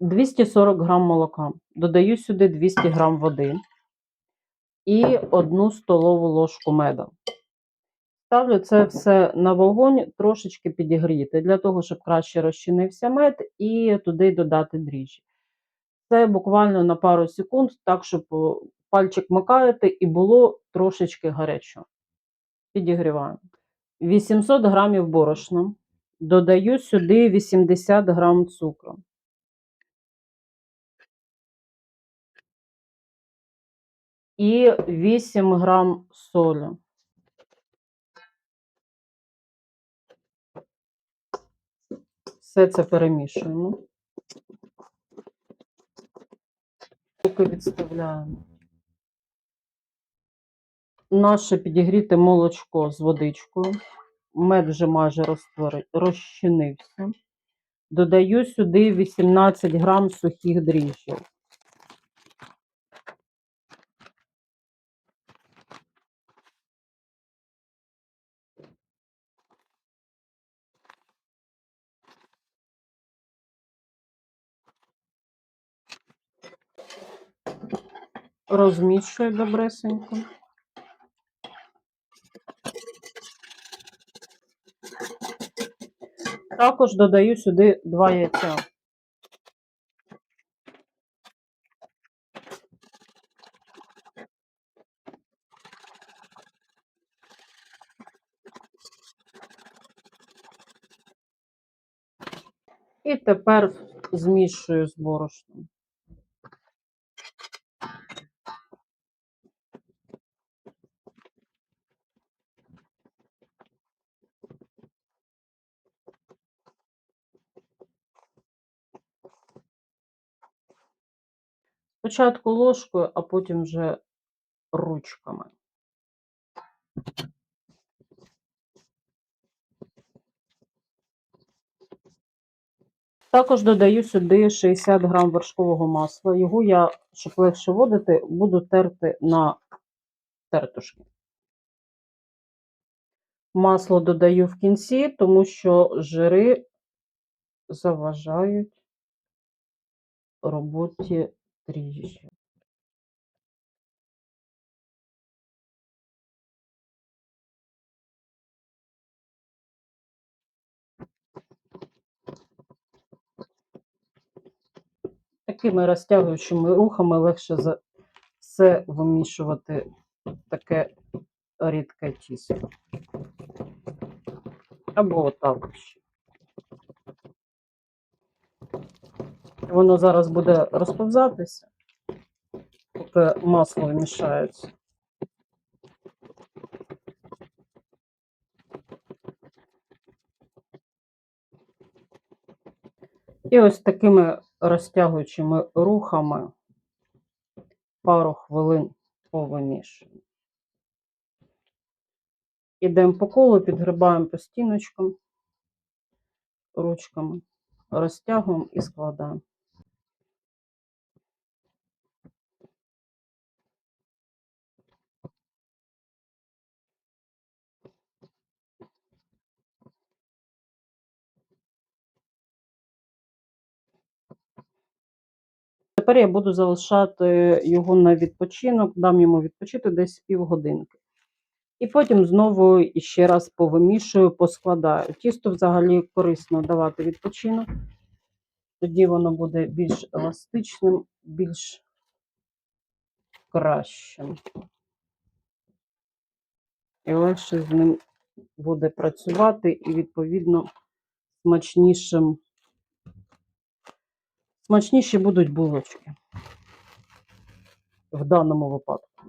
240 грам молока. Додаю сюди 200 грам води і 1 столову ложку меда. Ставлю це все на вогонь, трошечки підігріти, для того, щоб краще розчинився мед, і туди додати дріжджі. Це буквально на пару секунд, так, щоб пальчик макаєте і було трошечки гарячо. Підігріваємо. 800 грамів борошна. Додаю сюди 80 грам цукру. І 8 грам солі. Все це перемішуємо. Поки відставляємо. Наше підігріте молочко з водичкою. Мед вже майже розчинився. Додаю сюди 18 грам сухих дріжджів. Розмішую добресенько. Також додаю сюди два яйця. І тепер змішую з борошном. Спочатку ложкою, а потім вже ручками. Також додаю сюди 60 грам вершкового масла. Його я, щоб легше водити, буду терти на тертушки. Масло додаю в кінці, тому що жири заважають роботі дріжджі. Такими розтягуючими рухами легше за все вимішувати таке рідке тісто. Або отак ще. Воно зараз буде розповзатися, поки масло вмішається. І ось такими розтягуючими рухами пару хвилин повимішуємо. Ідемо по колу, підгрибаємо по стіночкам ручками, розтягуємо і складаємо. Тепер я буду залишати його на відпочинок, дам йому відпочити десь півгодинки. І потім знову ще раз повимішую, поскладаю. Тісто взагалі корисно давати відпочинок. Тоді воно буде більш еластичним, більш кращим. І легше з ним буде працювати і, відповідно, смачнішим. Смачніші будуть булочки в даному випадку.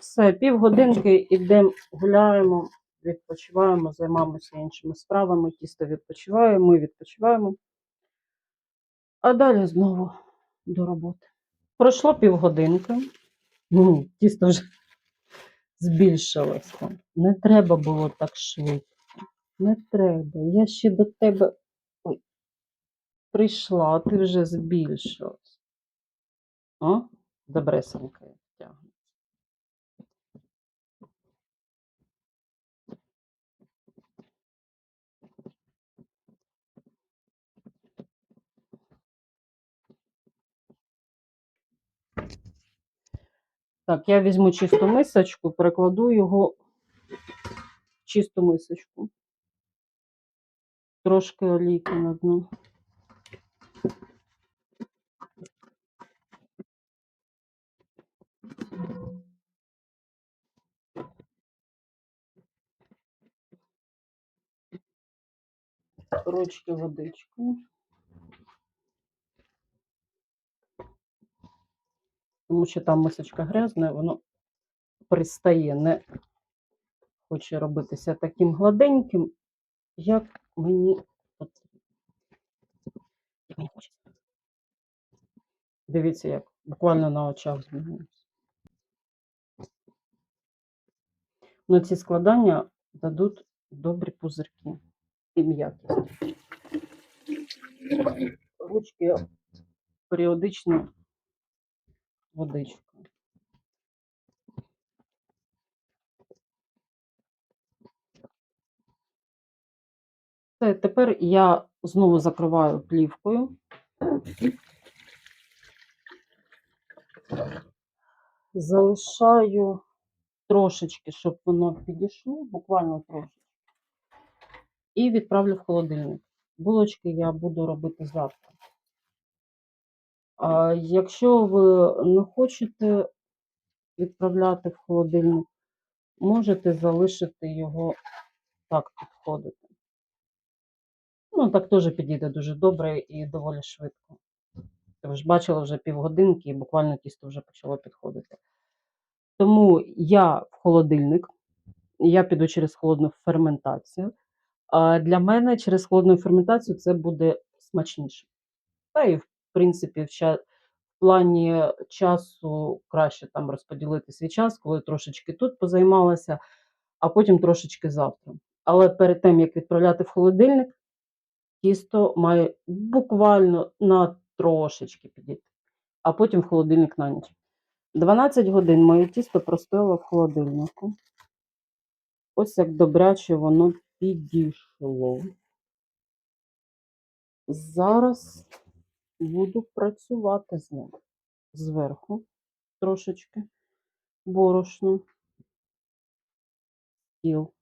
Все, півгодинки йдемо, гуляємо, відпочиваємо, займаємося іншими справами. Тісто відпочиває, ми відпочиваємо. А далі знову до роботи. Пройшло півгодинки. Ну, тісто вже збільшилося. Не треба було так швидко. Не треба. Я ще до тебе прийшла, ти вже збільшилась. О, добресенька тягнеться. Так, я візьму чисту мисочку, перекладу його в чисту мисочку. Трошки олійки на дно. Ручки водичкою. Тому що там мисочка грязна, воно пристає, не хоче робитися таким гладеньким, як мені потрібно. Дивіться, як буквально на очах змінюється. Ці складання дадуть добрі пузирки і м'якість. Ручки періодично водичкою. Все, тепер я знову закриваю плівкою. Залишаю трошечки, щоб воно підійшло, буквально трошечки. І відправлю в холодильник. Булочки я буду робити завтра. А якщо ви не хочете відправляти в холодильник, можете залишити його так підходити. Ну, так теж підійде дуже добре і доволі швидко. Ви ж бачили вже півгодинки, і буквально тісто вже почало підходити. Тому я в холодильник, я піду через холодну ферментацію. Для мене через холодну ферментацію це буде смачніше. Та і, в принципі, в, ча- в плані часу краще там розподілити свій час, коли трошечки тут позаймалася, а потім трошечки завтра. Але перед тим, як відправляти в холодильник, тісто має буквально на трошечки підійти, а потім в холодильник на ніч. 12 годин моє тісто простояло в холодильнику. Ось як добряче воно підійшло. Зараз буду працювати з ним. Зверху трошечки борошно, стіл,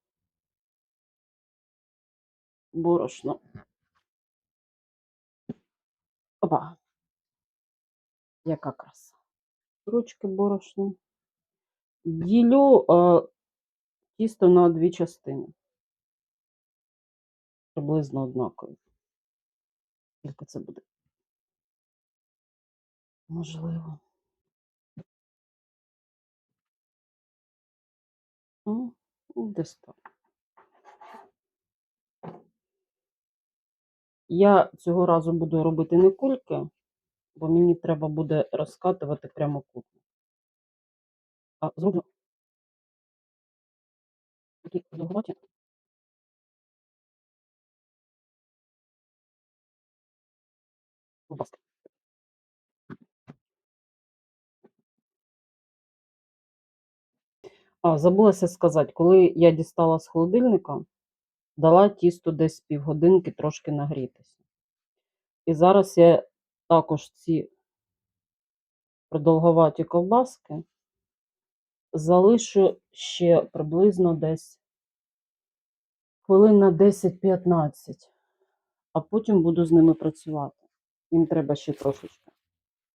борошно. Опа. Яка краса. Ручки борошно. Ділю е, тісто на дві частини. Приблизно однакові. Скільки це буде? Можливо. Ну, десь так. Я цього разу буду робити не кульки, бо мені треба буде розкатувати прямокутно. А зроблю такі довготі. А, забулася сказати, коли я дістала з холодильника, дала тісто десь півгодинки трошки нагрітися. І зараз я також ці продовговаті ковбаски залишу ще приблизно десь хвилин на 10-15, а потім буду з ними працювати. Їм треба ще трошечки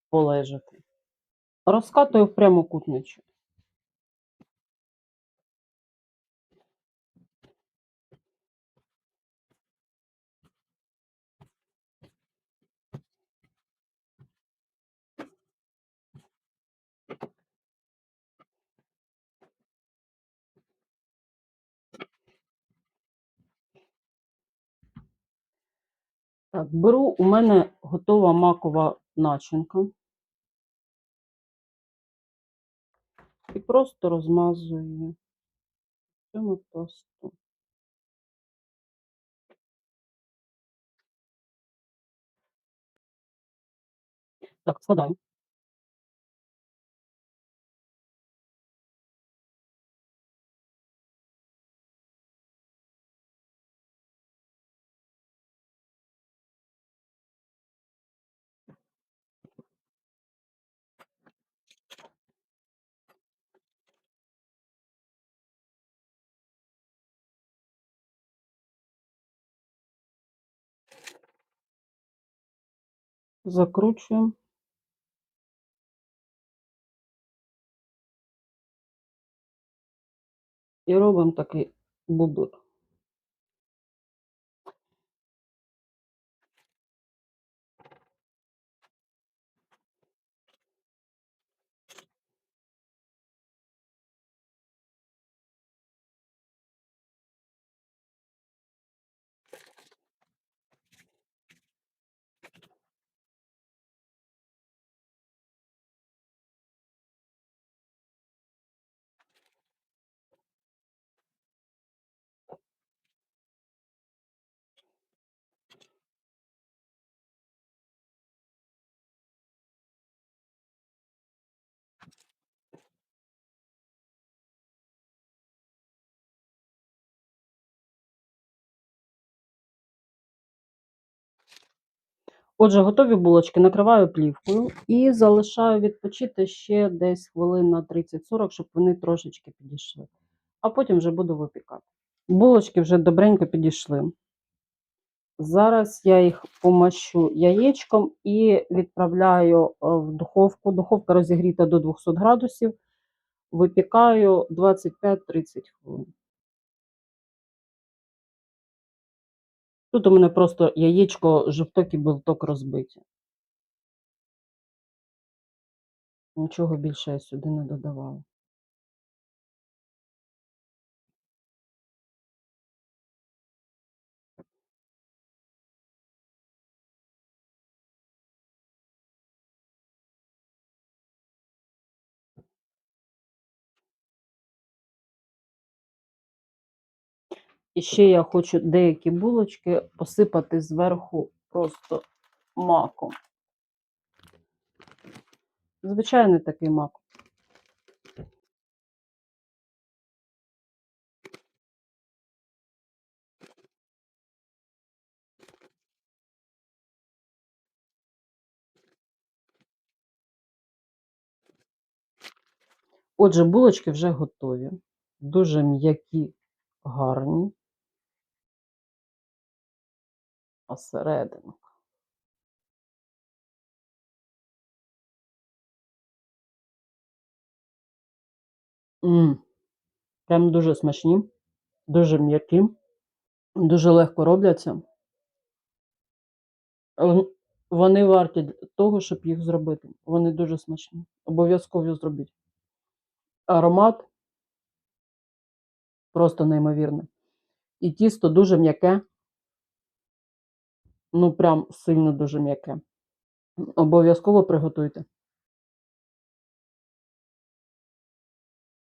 полежати. Розкатую в прямокутничок. Так, беру, у мене готова макова начинка. І просто розмазую цьому пласту. Так, складаю. Закручуємо. І робимо такий будут. Отже, готові булочки накриваю плівкою і залишаю відпочити ще десь хвилин на 30-40, щоб вони трошечки підійшли. А потім вже буду випікати. Булочки вже добренько підійшли. Зараз я їх помащу яєчком і відправляю е, в духовку. Духовка розігріта до 200 градусів. Випікаю 25-30 хвилин. Тут у мене просто яєчко, жовток і білток розбиті. Нічого більше я сюди не додавала. І ще я хочу деякі булочки посипати зверху просто маком. Звичайний такий мак. Отже, булочки вже готові. Дуже м'які, гарні. А серединка. М, Прям дуже смачні, дуже м'які, дуже легко робляться. Вони варті того, щоб їх зробити. Вони дуже смачні. Обов'язково зробіть. Аромат просто неймовірний. І тісто дуже м'яке. Ну, прям сильно дуже м'яке. Обов'язково приготуйте.